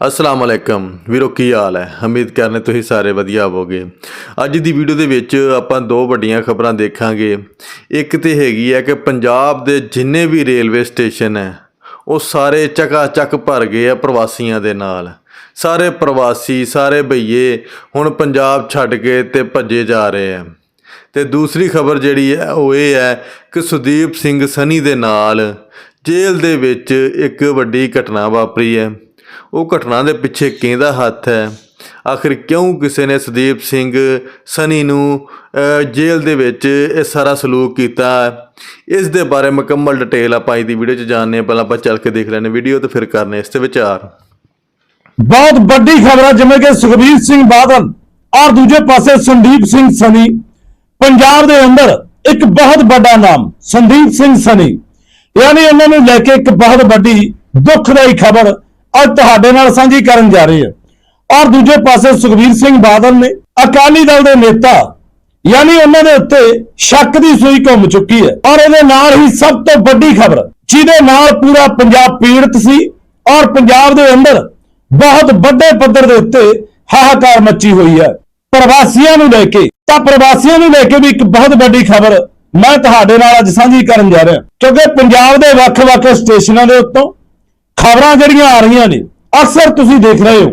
ਅਸਲਾਮ ਅਲੈਕਮ। ਵੀਰੋ, ਕੀ ਹਾਲ ਹੈ? ਉਮੀਦ ਕਰਨੇ ਤੁਸੀਂ ਸਾਰੇ ਵਧੀਆ ਹੋਵੋਗੇ। ਅੱਜ ਦੀ ਵੀਡੀਓ ਦੇ ਵਿੱਚ ਆਪਾਂ ਦੋ ਵੱਡੀਆਂ ਖਬਰਾਂ ਦੇਖਾਂਗੇ। ਇੱਕ ਤੇ ਹੈਗੀ ਹੈ ਕਿ ਪੰਜਾਬ ਦੇ ਜਿੰਨੇ ਵੀ ਰੇਲਵੇ ਸਟੇਸ਼ਨ ਹੈ, ਉਹ ਸਾਰੇ ਚਕਾ ਚੱਕ ਭਰ ਗਏ ਆ ਪ੍ਰਵਾਸੀਆਂ ਦੇ ਨਾਲ। ਸਾਰੇ ਪ੍ਰਵਾਸੀ, ਸਾਰੇ ਭਈਏ ਹੁਣ ਪੰਜਾਬ ਛੱਡ ਕੇ ਤੇ ਭੱਜੇ ਜਾ ਰਹੇ ਆ। ਤੇ ਦੂਸਰੀ ਖਬਰ ਜਿਹੜੀ ਹੈ, ਉਹ ਇਹ ਹੈ ਕਿ ਸੁਦੀਪ ਸਿੰਘ ਸਨੀ ਦੇ ਨਾਲ ਜੇਲ੍ਹ ਦੇ ਵਿੱਚ ਇੱਕ ਵੱਡੀ ਘਟਨਾ ਵਾਪਰੀ ਹੈ। ਉਹ ਘਟਨਾ ਦੇ ਪਿੱਛੇ ਕਿਹਦਾ ਹੱਥ ਹੈ। ਆਖਿਰ ਕਿਉਂ ਕਿਸੇ ਨੇ ਸੁਦੀਪ ਸਿੰਘ ਸਨੀ ਨੂੰ ਜੇਲ੍ਹ ਦੇ ਵਿੱਚ ਇਹ ਸਾਰਾ ਸਲੂਕ ਕੀਤਾ? ਇਸ ਦੇ ਬਾਰੇ ਮੁਕੰਮਲ ਡਿਟੇਲ ਆਪਾਂ ਅੱਜ ਵੀਡੀਓ 'ਚ ਜਾਣਦੇ ਹਾਂ। ਪਹਿਲਾਂ ਆਪਾਂ ਚੱਲ ਕੇ ਦੇਖ ਲੈਣੇ ਵੀਡੀਓ ਤੇ ਫਿਰ ਕਰਨੇ ਇਸ ਤੇ ਵਿਚਾਰ। ਬਹੁਤ ਵੱਡੀ ਖਬਰ ਹੈ ਜਿਵੇਂ ਕਿ ਸੁਖਬੀਰ ਸਿੰਘ ਬਾਦਲ ਔਰ ਦੂਜੇ ਪਾਸੇ ਸੰਦੀਪ ਸਿੰਘ ਸਨੀ। ਪੰਜਾਬ ਦੇ ਅੰਦਰ ਇੱਕ ਬਹੁਤ ਵੱਡਾ ਨਾਮ, ਸੰਦੀਪ ਸਿੰਘ ਸਨੀ। ਯਾਨੀ ਉਹਨਾਂ ਨੂੰ ਲੈ ਕੇ ਇੱਕ ਬਹੁਤ ਵੱਡੀ ਦੁੱਖਦਾਈ ਖਬਰ ਅੱਜ ਤੁਹਾਡੇ ਨਾਲ ਸਾਂਝੀ ਕਰਨ ਜਾ ਰਹੇ ਹੈ। ਔਰ ਦੂਜੇ ਪਾਸੇ ਸੁਖਬੀਰ ਸਿੰਘ ਬਾਦਲ ਨੇ ਅਕਾਲੀ ਦਲ ਦੇ ਨੇਤਾ, ਯਾਨੀ ਉਹਨਾਂ ਦੇ ਉੱਤੇ ਸ਼ੱਕ ਦੀ ਸੂਈ ਘੁੰਮ ਚੁੱਕੀ ਹੈ। ਔਰ ਇਹਦੇ ਨਾਲ ਹੀ ਸਭ ਤੋਂ ਵੱਡੀ ਖਬਰ, ਜਿਹਦੇ ਨਾਲ ਪੂਰਾ ਪੰਜਾਬ ਪੀੜਤ ਸੀ ਔਰ ਪੰਜਾਬ ਦੇ ਅੰਦਰ ਬਹੁਤ ਵੱਡੇ ਪੱਧਰ ਦੇ ਉੱਤੇ ਹਾਹਾਕਾਰ ਮੱਚੀ ਹੋਈ ਹੈ। ਪ੍ਰਵਾਸੀਆਂ ਨੂੰ ਲੈ ਕੇ, ਤਾਂ ਪ੍ਰਵਾਸੀਆਂ ਨੂੰ ਲੈ ਕੇ ਵੀ ਇੱਕ ਬਹੁਤ ਵੱਡੀ ਖਬਰ ਮੈਂ ਤੁਹਾਡੇ ਨਾਲ ਅੱਜ ਸਾਂਝੀ ਕਰਨ ਜਾ ਰਿਹਾ ਕਿਉਂਕਿ ਪੰਜਾਬ ਦੇ ਵੱਖ-ਵੱਖ ਸਟੇਸ਼ਨਾਂ ਦੇ ਉੱਤੋਂ ਖਬਰਾਂ ਜਿਹੜੀਆਂ ਆ ਰਹੀਆਂ ਨੇ, ਅਕਸਰ ਤੁਸੀਂ ਦੇਖ ਰਹੇ ਹੋ।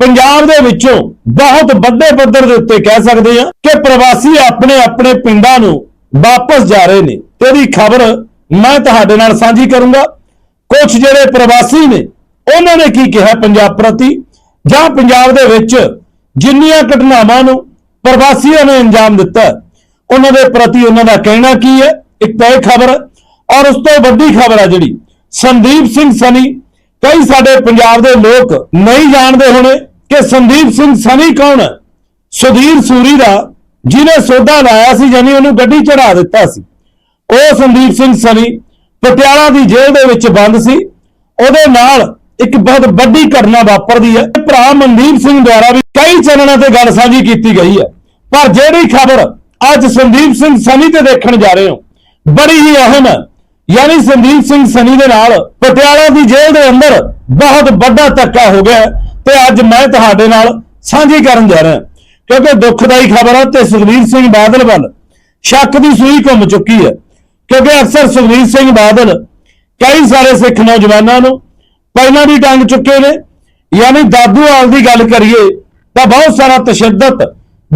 ਪੰਜਾਬ ਦੇ ਵਿੱਚੋਂ ਬਹੁਤ ਵੱਡੇ ਪੱਧਰ ਦੇ ਉੱਤੇ ਕਹਿ ਸਕਦੇ ਆ ਕਿ ਪ੍ਰਵਾਸੀ ਆਪਣੇ ਆਪਣੇ ਪਿੰਡਾਂ ਨੂੰ ਵਾਪਸ ਜਾ ਰਹੇ ਨੇ। ਤੇ ਇਹਦੀ ਖਬਰ ਮੈਂ ਤੁਹਾਡੇ ਨਾਲ ਸਾਂਝੀ ਕਰੂੰਗਾ। ਕੁਝ ਜਿਹੜੇ ਪ੍ਰਵਾਸੀ ਨੇ, ਉਹਨਾਂ ਨੇ ਕੀ ਕਿਹਾ ਪੰਜਾਬ ਪ੍ਰਤੀ? ਜਾਂ ਪੰਜਾਬ ਦੇ ਵਿੱਚ ਜਿੰਨੀਆਂ ਘਟਨਾਵਾਂ ਨੂੰ ਪ੍ਰਵਾਸੀਆਂ ਨੇ ਅੰਜਾਮ ਦਿੱਤਾ ਉਹਨਾਂ ਦੇ ਪ੍ਰਤੀ ਉਹਨਾਂ ਦਾ ਕਹਿਣਾ ਕੀ ਹੈ? ਇੱਕ ਤਾਂ ਇਹ ਖਬਰ ਔਰ ਉਸ ਤੋਂ ਵੱਡੀ ਖਬਰ ਆ ਜਿਹੜੀ ਸੰਦੀਪ ਸਿੰਘ ਸਨੀ। ਕਈ ਸਾਡੇ ਪੰਜਾਬ ਦੇ ਲੋਕ ਨਹੀਂ ਜਾਣਦੇ ਹੋਣੇ ਕਿ ਸੰਦੀਪ ਸਿੰਘ ਸਨੀ ਕੌਣ? ਹੈ ਸੁਧੀਰ ਸੂਰੀ ਦਾ, ਜਿਹਨੇ ਸੋਧਾ ਲਾਇਆ ਸੀ ਯਾਨੀ ਉਹਨੂੰ ਗੱਡੀ ਚੜਾ ਦਿੱਤਾ ਸੀ। ਉਹ ਸੰਦੀਪ ਸਿੰਘ ਸਨੀ ਪਟਿਆਲਾ ਦੀ ਜੇਲ੍ਹ ਦੇ ਵਿੱਚ ਬੰਦ ਸੀ। ਉਹਦੇ ਨਾਲ ਇੱਕ ਬਹੁਤ ਵੱਡੀ ਘਟਨਾ ਵਾਪਰਦੀ ਹੈ। ਭਰਾ ਮਨਦੀਪ ਸਿੰਘ ਦੁਆਰਾ ਵੀ ਕਈ ਚੈਨਲਾਂ ਤੇ ਗੱਲ ਸਾਂਝੀ ਕੀਤੀ ਗਈ ਹੈ। ਪਰ ਜਿਹੜੀ ਖਬਰ ਅੱਜ ਸੰਦੀਪ ਸਿੰਘ ਸਨੀ ਤੇ ਦੇਖਣ ਜਾ ਰਹੇ ਹੋ, ਬੜੀ ਹੀ ਅਹਿਮ ਹੈ। ਯਾਨੀ ਸੰਦੀਪ ਸਿੰਘ ਸਨੀ ਦੇ ਨਾਲ ਪਟਿਆਲਾ ਦੀ ਜੇਲ੍ਹ ਦੇ ਅੰਦਰ ਬਹੁਤ ਵੱਡਾ ਧੱਕਾ ਹੋ ਗਿਆ ਤੇ ਅੱਜ ਮੈਂ ਤੁਹਾਡੇ ਨਾਲ ਸਾਂਝੀ ਕਰਨ ਜਾ ਰਿਹਾ ਕਿਉਂਕਿ ਦੁੱਖਦਾਈ ਖਬਰ ਹੈ ਤੇ ਸੁਖਬੀਰ ਸਿੰਘ ਬਾਦਲ ਵੱਲ ਸ਼ੱਕ ਦੀ ਸੂਈ ਘੁੰਮ ਚੁੱਕੀ ਹੈ। ਕਿਉਂਕਿ ਅਕਸਰ ਸੁਖਬੀਰ ਸਿੰਘ ਬਾਦਲ ਕਈ ਸਾਰੇ ਸਿੱਖ ਨੌਜਵਾਨਾਂ ਨੂੰ ਪਹਿਲਾਂ ਵੀ ਟੰਗ ਚੁੱਕੇ ਨੇ। ਯਾਨੀ ਦਾਦੂਵਾਲ ਦੀ ਗੱਲ ਕਰੀਏ ਤਾਂ ਬਹੁਤ ਸਾਰਾ ਤਸ਼ੱਦਦ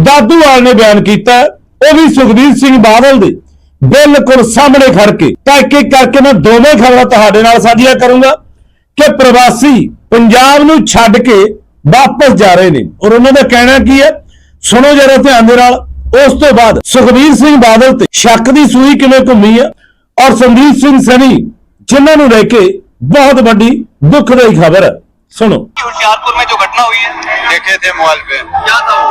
ਦਾਦੂਵਾਲ ਨੇ ਬਿਆਨ ਕੀਤਾ। ਉਹ ਵੀ ਸੁਖਬੀਰ ਸਿੰਘ ਬਾਦਲ ਦੇ। ਬਿਲਕੁਲ ਸਾਹਮਣੇ ਖੜ ਕੇ ਤਾਂ ਇੱਕ ਇੱਕ ਕਰਕੇ ਮੈਂ ਦੋਵੇਂ ਖਬਰਾਂ ਤੁਹਾਡੇ ਨਾਲ ਸਾਂਝੀਆਂ ਕਰੂੰਗਾ ਕਿ ਪ੍ਰਵਾਸੀ ਪੰਜਾਬ ਨੂੰ ਛੱਡ ਕੇ ਵਾਪਸ ਜਾ ਰਹੇ ਨੇ ਔਰ ਉਹਨਾਂ ਦਾ ਕਹਿਣਾ ਕੀ ਹੈ ਸੁਣੋ ਜਰਾ ਧਿਆਨ ਦੇ ਨਾਲ ਉਸ ਤੋਂ ਬਾਅਦ ਸੁਖਬੀਰ ਸਿੰਘ ਬਾਦਲ ਤੇ ਸ਼ੱਕ ਦੀ ਸੂਈ ਕਿਵੇਂ ਘੁੰਮੀ ਹੈ ਔਰ ਸੰਦੀਪ ਸਿੰਘ ਸਨੀ ਜਿਨ੍ਹਾਂ ਨੂੰ ਲੈ ਕੇ ਬਹੁਤ ਵੱਡੀ ਦੁੱਖਦਾਈ ਖਬਰ ਹੈ ਸੁਣੋ होशियारपुर में जो घटना हुई है देखे थे मोबाइल पे क्या था वो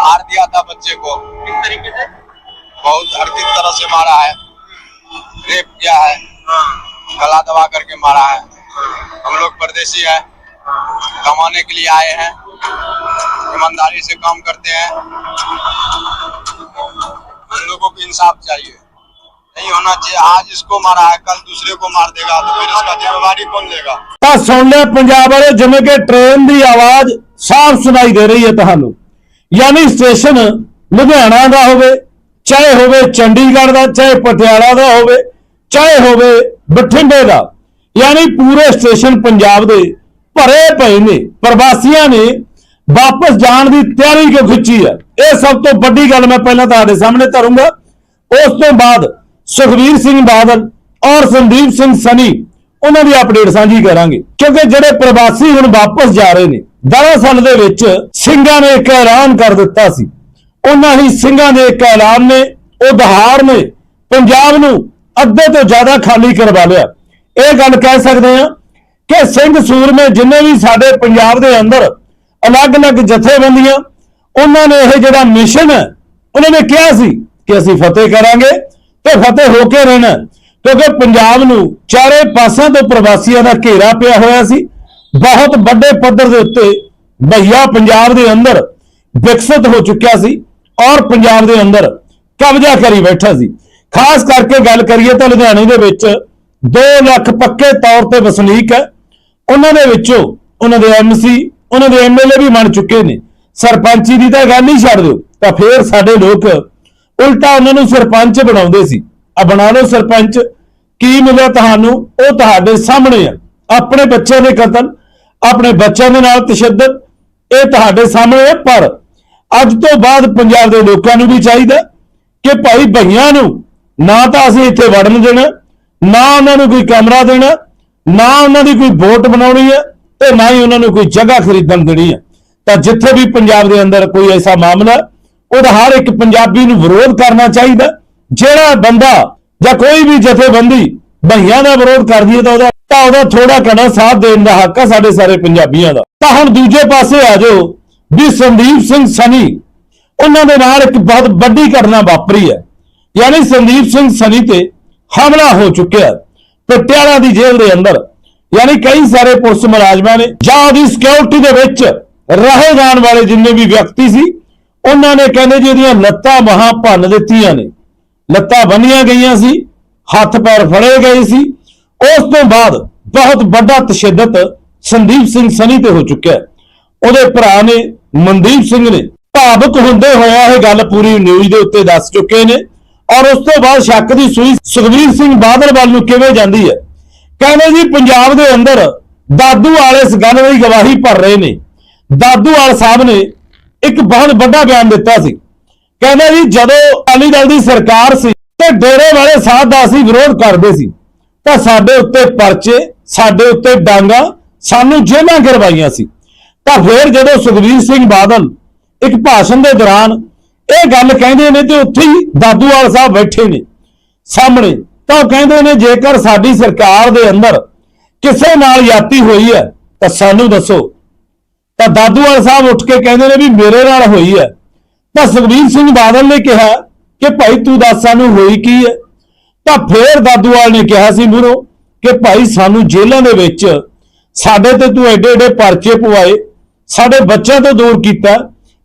मार दिया था बच्चे को किस तरीके से बहुत हर किस तरह से मारा है रेप किया है हाँ गला दबा करके मारा है हम लोग परदेसी है कमाने के लिए आए हैं ईमानदारी से काम करते हैं हम लोगों को इंसाफ चाहिए नहीं होना चाहिए आज इसको मारा है कल दूसरे को मार देगा तो फिर उसका जिम्मेवारी कौन लेगा ਤਾਂ ਸੁਣ ਲਿਆ ਪੰਜਾਬ ਵਾਲੇ ਜਿਵੇਂ ਕਿ ਟ੍ਰੇਨ ਦੀ ਆਵਾਜ਼ ਸਾਫ਼ ਸੁਣਾਈ ਦੇ ਰਹੀ ਹੈ ਤੁਹਾਨੂੰ ਯਾਨੀ ਸਟੇਸ਼ਨ ਲੁਧਿਆਣਾ ਦਾ ਹੋਵੇ ਚਾਹੇ ਹੋਵੇ ਚੰਡੀਗੜ੍ਹ ਦਾ, ਚਾਹੇ ਪਟਿਆਲਾ ਦਾ ਹੋਵੇ, ਚਾਹੇ ਹੋਵੇ ਬਠਿੰਡੇ ਦਾ, ਯਾਨੀ ਪੂਰੇ ਸਟੇਸ਼ਨ ਪੰਜਾਬ ਦੇ ਭਰੇ ਪਏ ਨੇ, ਪ੍ਰਵਾਸੀਆਂ ਨੇ ਵਾਪਸ ਜਾਣ ਦੀ ਤਿਆਰੀ ਕਿਉਂ ਖਿੱਚੀ ਹੈ ਇਹ ਸਭ ਤੋਂ ਵੱਡੀ ਗੱਲ ਮੈਂ ਪਹਿਲਾਂ ਤੁਹਾਡੇ ਸਾਹਮਣੇ ਧਰੂੰਗਾ। ਉਸ ਤੋਂ ਬਾਅਦ ਸੁਖਬੀਰ ਸਿੰਘ ਬਾਦਲ ਔਰ ਸੰਦੀਪ ਸਿੰਘ ਸਨੀ, ਉਹਨਾਂ ਦੀ ਅਪਡੇਟ ਸਾਂਝੀ ਕਰਾਂਗੇ। ਕਿਉਂਕਿ ਜਿਹੜੇ ਪ੍ਰਵਾਸੀ ਹੁਣ ਵਾਪਸ ਜਾ ਰਹੇ ਨੇ, ਦਰਅਸਲ ਦੇ ਵਿੱਚ ਸਿੰਘਾਂ ਨੇ ਇੱਕ ਐਲਾਨ ਕਰ ਦਿੱਤਾ ਸੀ। ਉਹਨਾਂ ਹੀ ਸਿੰਘਾਂ ਦੇ ਇੱਕ ਐਲਾਨ ਨੇ, ਉਹ ਦਹਾੜ ਨੇ, ਪੰਜਾਬ ਨੂੰ ਅੱਧੇ ਤੋਂ ਜ਼ਿਆਦਾ ਖਾਲੀ ਕਰਵਾ ਲਿਆ। ਇਹ ਗੱਲ ਕਹਿ ਸਕਦੇ ਹਾਂ ਕਿ ਸਿੰਘ ਸੂਰਮੇ ਜਿੰਨੇ ਵੀ ਸਾਡੇ ਪੰਜਾਬ ਦੇ ਅੰਦਰ ਅਲੱਗ-ਅਲੱਗ ਜਥੇਬੰਦੀਆਂ, ਉਹਨਾਂ ਨੇ ਇਹ ਜਿਹੜਾ ਮਿਸ਼ਨ ਹੈ, ਉਹਨਾਂ ਨੇ ਕਿਹਾ ਸੀ ਕਿ ਅਸੀਂ ਫਤਿਹ ਕਰਾਂਗੇ ਤੇ ਫਤਿਹ ਹੋ ਕੇ ਰਹਿਣਾ ਕਿਉਂਕਿ ਪੰਜਾਬ ਨੂੰ ਚਾਰੇ ਪਾਸਿਆਂ ਤੋਂ ਪ੍ਰਵਾਸੀਆਂ ਦਾ ਘੇਰਾ ਪਿਆ ਹੋਇਆ ਸੀ। ਬਹੁਤ ਵੱਡੇ ਪੱਧਰ ਦੇ ਉੱਤੇ ਭਈਆ ਪੰਜਾਬ ਦੇ ਅੰਦਰ ਵਿਕਸਿਤ ਹੋ ਚੁੱਕਿਆ ਸੀ। ਔਰ ਪੰਜਾਬ ਦੇ ਅੰਦਰ ਕਬਜ਼ਾ ਕਰੀ ਬੈਠਾ ਸੀ। ਖਾਸ ਕਰਕੇ ਗੱਲ ਕਰੀਏ ਤਾਂ ਲੁਧਿਆਣੇ ਦੇ ਵਿੱਚ 2 ਲੱਖ ਪੱਕੇ ਤੌਰ ਤੇ ਵਸਨੀਕ ਹੈ। ਉਹਨਾਂ ਦੇ ਵਿੱਚੋਂ ਉਹਨਾਂ ਦੇ ਐਮਸੀ ਉਹਨਾਂ ਦੇ ਐਮਐਲਏ ਵੀ ਬਣ ਚੁੱਕੇ ਨੇ। ਸਰਪੰਚੀ ਦੀ ਤਾਂ ਗੱਲ ਹੀ ਛੱਡ ਦਿਓ, ਤਾਂ ਫੇਰ ਸਾਡੇ ਲੋਕ ਉਲਟਾ ਉਹਨਾਂ ਨੂੰ ਸਰਪੰਚ ਬਣਾਉਂਦੇ ਸੀ। ਆ ਬਣਾ ਲਓ ਸਰਪੰਚ, ਕੀ ਮਿਲਿਆ ਤੁਹਾਨੂੰ? ਉਹ ਤੁਹਾਡੇ ਸਾਹਮਣੇ ਆ। ਆਪਣੇ ਬੱਚਿਆਂ ਦੇ ਕਤਲ, ਆਪਣੇ ਬੱਚਿਆਂ ਦੇ ਨਾਲ ਤਸ਼ੱਦਦ, ਇਹ ਤੁਹਾਡੇ ਸਾਹਮਣੇ ਹੈ ਪਰ ਅੱਜ ਤੋਂ ਬਾਅਦ ਪੰਜਾਬ ਦੇ ਲੋਕਾਂ ਨੂੰ ਵੀ ਚਾਹੀਦਾ ਕਿ ਭਾਈ ਭਈਆਂ ਨੂੰ ਨਾ ਤਾਂ ਅਸੀਂ ਇੱਥੇ ਵੜਨ ਦੇਣਾ, ਨਾ ਉਹਨਾਂ ਨੂੰ ਕੋਈ ਕਮਰਾ ਦੇਣਾ, ਨਾ ਉਹਨਾਂ ਦੀ ਕੋਈ ਵੋਟ ਬਣਾਉਣੀ ਹੈ ਤੇ ਨਾ ਹੀ ਉਹਨਾਂ ਨੂੰ ਕੋਈ ਜਗ੍ਹਾ ਖਰੀਦਣ ਦੇਣੀ ਹੈ। ਤਾਂ ਜਿੱਥੇ ਵੀ ਪੰਜਾਬ ਦੇ ਅੰਦਰ ਕੋਈ ਐਸਾ ਮਾਮਲਾ, ਉਹਦਾ ਹਰ ਇੱਕ ਪੰਜਾਬੀ ਨੂੰ ਵਿਰੋਧ ਕਰਨਾ ਚਾਹੀਦਾ। ਜਿਹੜਾ ਬੰਦਾ ਜਾਂ ਕੋਈ ਵੀ ਜਥੇਬੰਦੀ ਭਈਆਂ ਦਾ ਵਿਰੋਧ ਕਰਦੀ ਹੈ ਤਾਂ ਉਹਦਾ ਤਾਂ ਉਹਦਾ ਥੋੜਾ ਘਣਾ ਸਾਥ ਦੇਣ ਦਾ ਹੱਕ ਆ ਸਾਡੇ ਸਾਰੇ ਪੰਜਾਬੀਆਂ ਦਾ। ਤਾਂ ਹੁਣ ਦੂਜੇ ਪਾਸੇ ਆ ਜਾਓ। ਵੀ ਸੰਦੀਪ ਸਿੰਘ ਸਨੀ, ਉਹਨਾਂ ਦੇ ਨਾਲ ਇੱਕ ਬਹੁਤ ਵੱਡੀ ਘਟਨਾ ਵਾਪਰੀ ਹੈ। ਯਾਨੀ ਸੰਦੀਪ ਸਿੰਘ ਸਨੀ ਤੇ ਹਮਲਾ ਹੋ ਚੁੱਕਿਆ ਪਟਿਆਲਾ ਦੀ ਜੇਲ੍ਹ ਦੇ ਅੰਦਰ, ਯਾਨੀ ਕਈ ਸਾਰੇ ਪੁਲਿਸ ਮੁਲਾਜ਼ਮਾਂ ਨੇ, ਜਾਂ ਉਹਦੀ ਸਿਕਿਉਰਿਟੀ ਦੇ ਵਿੱਚ ਰਹੇ ਜਾਣ ਵਾਲੇ ਜਿੰਨੇ ਵੀ ਵਿਅਕਤੀ ਸੀ, ਉਹਨਾਂ ਨੇ ਕਹਿੰਦੇ ਜੀ ਇਹਦੀਆਂ ਲੱਤਾਂ ਬਾਹਾਂ ਭੰਨ ਦਿੱਤੀਆਂ ਨੇ। ਲੱਤਾਂ ਬੰਨੀਆਂ ਗਈਆਂ ਸੀ, ਹੱਥ ਪੈਰ ਫੜੇ ਗਏ ਸੀ। ਉਸ ਤੋਂ ਬਾਅਦ ਬਹੁਤ ਵੱਡਾ ਤਸ਼ੱਦਦ ਸੰਦੀਪ ਸਿੰਘ ਸਨੀ ਤੇ ਹੋ ਚੁੱਕਿਆ ਹੈ। ਉਹਦੇ ਭਰਾ ਨੇ, ਮਨਦੀਪ ਸਿੰਘ ਨੇ ਭਾਵੁਕ ਹੁੰਦੇ ਹੋਇਆ ਇਹ ਗੱਲ ਪੂਰੀ ਨਿਊਜ਼ ਦੇ ਉੱਤੇ ਦੱਸ ਚੁੱਕੇ ਨੇ। ਔਰ ਉਸ ਤੋਂ ਬਾਅਦ ਸ਼ੱਕ ਦੀ ਸੂਈ ਸੁਖਬੀਰ ਸਿੰਘ ਬਾਦਲ ਵੱਲ ਨੂੰ ਕਿਵੇਂ ਜਾਂਦੀ ਹੈ? ਕਹਿੰਦੇ ਜੀ, ਪੰਜਾਬ ਦੇ ਅੰਦਰ ਦਾਦੂ ਵਾਲੇ ਇਸ ਗੱਲ ਦੀ ਗਵਾਹੀ ਭਰ ਰਹੇ ਨੇ। ਦਾਦੂ ਵਾਲ ਸਾਹਿਬ ਨੇ ਇੱਕ ਬਹੁਤ ਵੱਡਾ ਬਿਆਨ ਦਿੱਤਾ ਸੀ। ਕਹਿੰਦੇ ਜੀ, ਜਦੋਂ ਅਕਾਲੀ ਦਲ ਦੀ ਸਰਕਾਰ ਸੀ ਤੇ ਡੇਰੇ ਵਾਲੇ ਸਾਧ ਦਾ ਅਸੀਂ ਵਿਰੋਧ ਕਰਦੇ ਸੀ, ਤਾਂ ਸਾਡੇ ਉੱਤੇ ਪਰਚੇ, ਸਾਡੇ ਉੱਤੇ ਡਾਂਗਾ, ਸਾਨੂੰ ਜੇਲ੍ਹਾਂ ਕਰਵਾਈਆਂ ਸੀ। ਤਾਂ ਫਿਰ ਜਦੋਂ ਸੁਖਬੀਰ ਸਿੰਘ ਬਾਦਲ ਇੱਕ ਭਾਸ਼ਣ ਦੇ ਦੌਰਾਨ ਇਹ ਗੱਲ ਕਹਿੰਦੇ ਨੇ ਤੇ ਉੱਥੇ ਹੀ ਦਾਦੂਵਾਲ ਸਾਹਿਬ ਬੈਠੇ ਨੇ ਸਾਹਮਣੇ, ਤਾਂ ਉਹ ਕਹਿੰਦੇ ਨੇ, ਜੇਕਰ ਸਾਡੀ ਸਰਕਾਰ ਦੇ ਅੰਦਰ ਕਿਸੇ ਨਾਲ ਯਾਤੀ ਹੋਈ ਹੈ, ਤਾਂ ਸਾਨੂੰ ਦੱਸੋ। ਤਾਂ ਦਾਦੂਵਾਲ ਸਾਹਿਬ ਉੱਠ ਕੇ ਕਹਿੰਦੇ ਨੇ ਵੀ ਮੇਰੇ ਨਾਲ ਹੋਈ ਹੈ। ਤਾਂ ਸੁਖਬੀਰ ਸਿੰਘ ਬਾਦਲ ਨੇ ਕਿਹਾ ਕਿ ਭਾਈ ਤੂੰ ਦੱਸ ਸਾਨੂੰ ਹੋਈ ਕੀ ਹੈ? ਤਾਂ ਫੇਰ ਦਾਦੂਵਾਲ ਨੇ ਕਿਹਾ ਸੀ, ਮੂਰੋ, ਕਿ ਭਾਈ ਸਾਨੂੰ ਜੇਲ੍ਹਾਂ ਦੇ ਵਿੱਚ ਸਾਡੇ ਤੇ ਤੂੰ ਐਡੇ ਐਡੇ ਪਰਚੇ ਪਵਾਏ ਸਾਡੇ ਬੱਚਿਆਂ ਤੋਂ ਦੂਰ ਕੀਤਾ,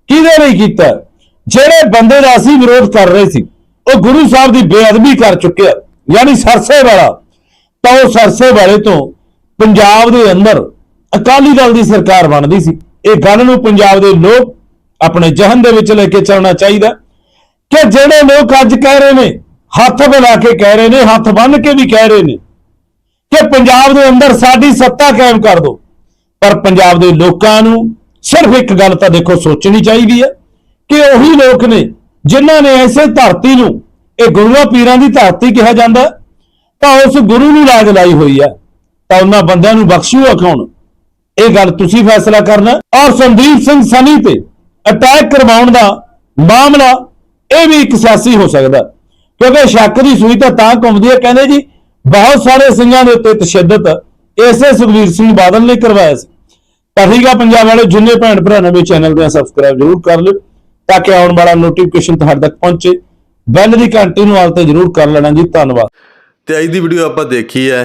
ਕਿਹਦੇ ਲਈ ਕੀਤਾ? ਜਿਹੜੇ ਬੰਦੇ ਦਾ ਅਸੀਂ ਵਿਰੋਧ ਕਰ ਰਹੇ ਸੀ, ਉਹ ਗੁਰੂ ਸਾਹਿਬ ਦੀ ਬੇਅਦਬੀ ਕਰ ਚੁੱਕਿਆ ਯਾਨੀ ਸਰਸੇ ਵਾਲਾ। ਤਾਂ ਉਹ ਸਰਸੇ ਵਾਲੇ ਤੋਂ ਪੰਜਾਬ ਦੇ ਅੰਦਰ ਅਕਾਲੀ ਦਲ ਦੀ ਸਰਕਾਰ ਬਣਦੀ ਸੀ। ਇਹ ਗੱਲ ਨੂੰ ਪੰਜਾਬ ਦੇ ਲੋਕ ਆਪਣੇ ਜਹਨ ਦੇ ਵਿੱਚ ਲੈ ਕੇ ਚੱਲਣਾ ਚਾਹੀਦਾ। ਕਿ ਜਿਹੜੇ ਲੋਕ ਅੱਜ ਕਹਿ ਰਹੇ ਨੇ, ਹੱਥ ਮਿਲਾ ਕੇ ਕਹਿ ਰਹੇ ਨੇ, ਹੱਥ ਬੰਨ ਕੇ ਵੀ ਕਹਿ ਰਹੇ ਨੇ, ਕਿ ਪੰਜਾਬ ਦੇ ਅੰਦਰ ਸਾਡੀ ਸੱਤਾ ਕਾਇਮ ਕਰ ਦਿਓ। ਪਰ ਪੰਜਾਬ ਦੇ ਲੋਕਾਂ ਨੂੰ ਸਿਰਫ ਇੱਕ ਗੱਲ ਤਾਂ ਦੇਖੋ ਸੋਚਣੀ ਚਾਹੀਦੀ ਹੈ ਕਿ ਉਹੀ ਲੋਕ ਨੇ ਜਿਨ੍ਹਾਂ ਨੇ ਐਸੇ ਧਰਤੀ ਨੂੰ, ਇਹ ਗੁਰੂਆਂ ਪੀਰਾਂ ਦੀ ਧਰਤੀ ਕਿਹਾ ਜਾਂਦਾ ਤਾਂ ਉਸ ਗੁਰੂ ਨੂੰ ਲਾਜ ਲਾਈ ਹੋਈ ਹੈ। ਤਾਂ ਉਹਨਾਂ ਬੰਦਿਆਂ ਨੂੰ ਬਖਸ਼ੂਗਾ ਕੌਣ? ਇਹ ਗੱਲ ਤੁਸੀਂ ਫੈਸਲਾ ਕਰਨਾ ਔਰ ਸੰਦੀਪ ਸਿੰਘ ਸਨੀ ਤੇ ਅਟੈਕ ਕਰਵਾਉਣ ਦਾ ਮਾਮਲਾ ਇਹ ਵੀ ਇੱਕ ਸਿਆਸੀ ਹੋ ਸਕਦਾ ਕਿਉਂਕਿ ਸ਼ੱਕ ਦੀ ਸੂਈ ਤਾਂ ਤਾਂ ਘੁੰਮਦੀ ਹੈ। ਕਹਿੰਦੇ ਜੀ, ਬਹੁਤ ਸਾਰੇ ਸਿੰਘਾਂ ਦੇ ਉੱਤੇ ਤਸ਼ੱਦਦ ਇਸੇ ਸੁਖਵੀਰ ਸਿੰਘ ਬਾਦਲ ਨੇ ਕਰਵਾਇਆ ਸੀ। ਤਾਂ ਪੰਜਾਬ ਵਾਲੇ ਜਿੰਨੇ ਭੈਣ ਭਰਾ ਨਵੇਂ ਚੈਨਲ ਤੇ ਸਬਸਕ੍ਰਾਈਬ ਜ਼ਰੂਰ ਕਰ ਲਿਓ ਤਾਂ ਕਿ ਆਉਣ ਵਾਲਾ ਨੋਟੀਫਿਕੇਸ਼ਨ ਤੁਹਾਡੇ ਤੱਕ ਪਹੁੰਚੇ। ਬੈਲ ਦੀ ਘੰਟੀ ਨੂੰ ਹਾਲ ਤੇ ਜ਼ਰੂਰ ਕਰ ਲੈਣਾ ਜੀ। ਧੰਨਵਾਦ। ਤੇ ਅੱਜ ਦੀ ਵੀਡੀਓ ਆਪਾਂ ਦੇਖੀ ਹੈ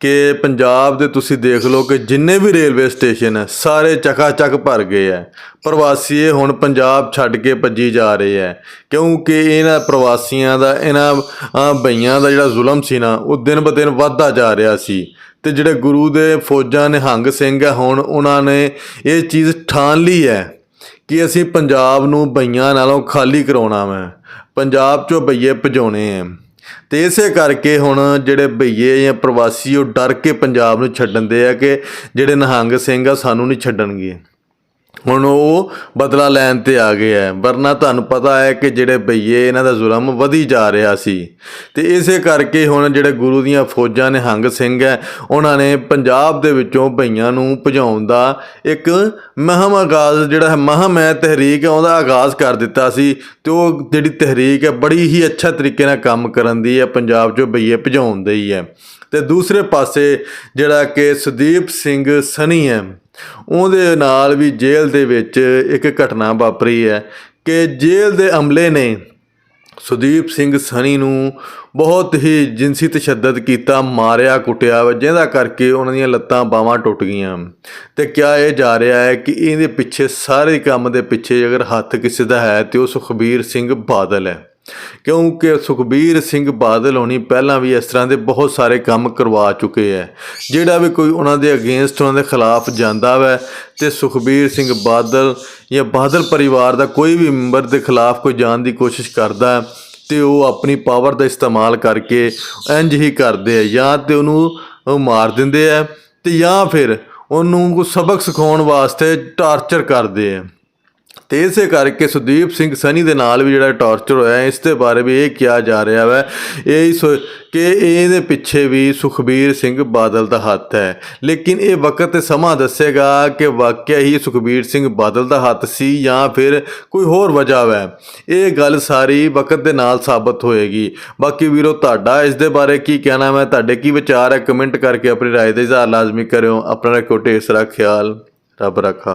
ਕਿ ਪੰਜਾਬ ਦੇ ਤੁਸੀਂ ਦੇਖ ਲਓ ਕਿ ਜਿੰਨੇ ਵੀ ਰੇਲਵੇ ਸਟੇਸ਼ਨ ਹੈ, ਸਾਰੇ ਚਕਾਚਕ ਭਰ ਗਏ ਹੈ। ਪ੍ਰਵਾਸੀ ਇਹ ਹੁਣ ਪੰਜਾਬ ਛੱਡ ਕੇ ਭੱਜੀ ਜਾ ਰਹੇ ਹੈ। ਕਿਉਂਕਿ ਇਹਨਾਂ ਪ੍ਰਵਾਸੀਆਂ ਦਾ, ਇਹਨਾਂ ਬਈਆਂ ਦਾ ਜਿਹੜਾ ਜ਼ੁਲਮ ਸੀ ਨਾ, ਉਹ ਦਿਨ ਬ ਦਿਨ ਵੱਧਦਾ ਜਾ ਰਿਹਾ ਸੀ। ਤੇ ਜਿਹੜੇ ਗੁਰੂ ਦੇ ਫੌਜਾਂ ਨਿਹੰਗ ਸਿੰਘ ਹੈ, ਹੁਣ ਉਹਨਾਂ ਨੇ ਇਹ ਚੀਜ਼ ਠਾਣ ਲਈ ਹੈ ਕਿ ਅਸੀਂ ਪੰਜਾਬ ਨੂੰ ਬਈਆਂ ਨਾਲੋਂ ਖਾਲੀ ਕਰਾਉਣਾ ਵਾ, ਪੰਜਾਬ ਚੋਂ ਬਈਏ ਭਜਾਉਣੇ ਆ। ਤੇ ਇਸੇ ਕਰਕੇ ਹੁਣ ਜਿਹੜੇ ਬਈਏ ਜਾਂ ਪ੍ਰਵਾਸੀ ਉਹ ਡਰ ਕੇ ਪੰਜਾਬ ਨੂੰ ਛੱਡਣ ਦੇ ਆ ਕਿ ਜਿਹੜੇ ਨਿਹੰਗ ਸਿੰਘ ਆ, ਸਾਨੂੰ ਨਹੀਂ ਛੱਡਣਗੇ। ਹੁਣ ਉਹ ਬਦਲਾ ਲੈਣ ਤੇ ਆ ਗਏ ਹੈ ਵਰਨਾ ਤੁਹਾਨੂੰ ਪਤਾ ਹੈ ਕਿ ਜਿਹੜੇ ਬਈਏ, ਇਹਨਾਂ ਦਾ ਜ਼ੁਲਮ ਵਧੀ ਜਾ ਰਿਹਾ ਸੀ। ਤੇ ਇਸੇ ਕਰਕੇ ਹੁਣ ਜਿਹੜੇ ਗੁਰੂ ਦੀਆਂ ਫੌਜਾਂ ਨੇ ਹੰਗ ਸਿੰਘ ਹੈ ਉਹਨਾਂ ਨੇ ਪੰਜਾਬ ਦੇ ਵਿੱਚੋਂ ਬਈਆਂ ਨੂੰ ਭਜਾਉਣ ਦਾ ਇੱਕ ਮਹਮ ਆਗਾਜ਼, ਜਿਹੜਾ ਹੈ ਮਹਮ ਹੈ, ਤਹਿਰੀਕ ਹੈ, ਉਹਦਾ ਆਗਾਜ਼ ਕਰ ਦਿੱਤਾ ਸੀ। ਤੇ ਉਹ ਜਿਹੜੀ ਤਹਿਰੀਕ ਹੈ, ਬੜੀ ਹੀ ਅੱਛਾ ਤਰੀਕੇ ਨਾਲ ਕੰਮ ਕਰਨ ਦੀ ਹੈ ਪੰਜਾਬ 'ਚੋਂ ਬਈਏ ਭਜਾਉਣ ਦੀ ਹੈ ਤੇ ਦੂਸਰੇ ਪਾਸੇ ਜਿਹੜਾ ਕਿ ਸੁਦੀਪ ਸਿੰਘ ਸਨੀ ਹੈ ਉਹਦੇ ਨਾਲ ਵੀ ਜੇਲ੍ਹ ਦੇ ਵਿੱਚ ਇੱਕ ਘਟਨਾ ਵਾਪਰੀ ਹੈ ਕਿ ਜੇਲ੍ਹ ਦੇ ਅਮਲੇ ਨੇ ਸੁਦੀਪ ਸਿੰਘ ਸਨੀ ਨੂੰ ਬਹੁਤ ਹੀ ਜਿਨਸੀ ਤਸ਼ੱਦਦ ਕੀਤਾ ਮਾਰਿਆ ਕੁੱਟਿਆ ਵਾ, ਜਿਹਦਾ ਕਰਕੇ ਉਹਨਾਂ ਦੀਆਂ ਲੱਤਾਂ ਬਾਹਾਂ ਟੁੱਟ ਗਈਆਂ। ਤੇ ਕਿਹਾ ਇਹ ਜਾ ਰਿਹਾ ਹੈ ਕਿ ਇਹਦੇ ਪਿੱਛੇ ਸਾਰੇ ਕੰਮ ਦੇ ਪਿੱਛੇ ਅਗਰ ਹੱਥ ਕਿਸੇ ਦਾ ਹੈ ਤੇ ਉਹ ਸੁਖਬੀਰ ਸਿੰਘ ਬਾਦਲ ਹੈ। ਕਿਉਂਕਿ ਸੁਖਬੀਰ ਸਿੰਘ ਬਾਦਲ ਹੋਣੀ ਪਹਿਲਾਂ ਵੀ ਇਸ ਤਰ੍ਹਾਂ ਦੇ ਬਹੁਤ ਸਾਰੇ ਕੰਮ ਕਰਵਾ ਚੁੱਕੇ ਹੈ ਜਿਹੜਾ ਵੀ ਕੋਈ ਉਹਨਾਂ ਦੇ ਅਗੇਂਸਟ ਉਹਨਾਂ ਦੇ ਖਿਲਾਫ ਜਾਂਦਾ ਵੈ ਤੇ ਸੁਖਬੀਰ ਸਿੰਘ ਬਾਦਲ ਜਾਂ ਬਾਦਲ ਪਰਿਵਾਰ ਦਾ ਕੋਈ ਵੀ ਮੈਂਬਰ ਦੇ ਖਿਲਾਫ ਕੋਈ ਜਾਣ ਦੀ ਕੋਸ਼ਿਸ਼ ਕਰਦਾ ਹੈ ਤੇ ਉਹ ਆਪਣੀ ਪਾਵਰ ਦਾ ਇਸਤੇਮਾਲ ਕਰਕੇ ਇੰਜ ਹੀ ਕਰਦੇ ਆ ਜਾਂ ਤੇ ਉਹਨੂੰ ਮਾਰ ਦਿੰਦੇ ਆ ਤੇ ਜਾਂ ਫਿਰ ਉਹਨੂੰ ਕੋਈ ਸਬਕ ਸਿਖਾਉਣ ਵਾਸਤੇ ਟਾਰਚਰ ਕਰਦੇ ਆ ਤੇ ਇਸੇ ਕਰਕੇ ਸੁਦੀਪ ਸਿੰਘ ਸਨੀ ਦੇ ਨਾਲ ਵੀ ਜਿਹੜਾ ਟਾਰਚਰ ਹੋਇਆ ਹੈ, ਇਸ ਦੇ ਬਾਰੇ ਵੀ ਇਹ ਕਿਹਾ ਜਾ ਰਿਹਾ ਹੈ ਇਹ ਹੀ ਸੋ- ਕਿ ਇਹਦੇ ਪਿੱਛੇ ਵੀ ਸੁਖਬੀਰ ਸਿੰਘ ਬਾਦਲ ਦਾ ਹੱਥ ਹੈ ਲੇਕਿਨ ਇਹ ਵਕਤ ਤੇ ਸਮਾਂ ਦੱਸੇਗਾ ਕਿ ਵਾਕਿਆ ਹੀ ਸੁਖਬੀਰ ਸਿੰਘ ਬਾਦਲ ਦਾ ਹੱਥ ਸੀ ਜਾਂ ਫਿਰ ਕੋਈ ਹੋਰ ਵਜ੍ਹਾ ਹੈ ਇਹ ਗੱਲ ਸਾਰੀ ਵਕਤ ਦੇ ਨਾਲ ਸਾਬਤ ਹੋਏਗੀ ਬਾਕੀ ਵੀਰੋ ਤੁਹਾਡਾ ਇਸ ਦੇ ਬਾਰੇ ਕੀ ਕਹਿਣਾ ਹੈ ਤੁਹਾਡੇ ਕੀ ਵਿਚਾਰ ਹੈ ਕਮੈਂਟ ਕਰਕੇ ਆਪਣੀ رائے ਦਾ ਇਜ਼ਹਾਰ ਲਾਜ਼ਮੀ ਕਰਿਓ ਆਪਣਾ ਰੱਖੋ ਢੇਰ ਸਾਰਾ ਖਿਆਲ ਰੱਬ ਰੱਖਾ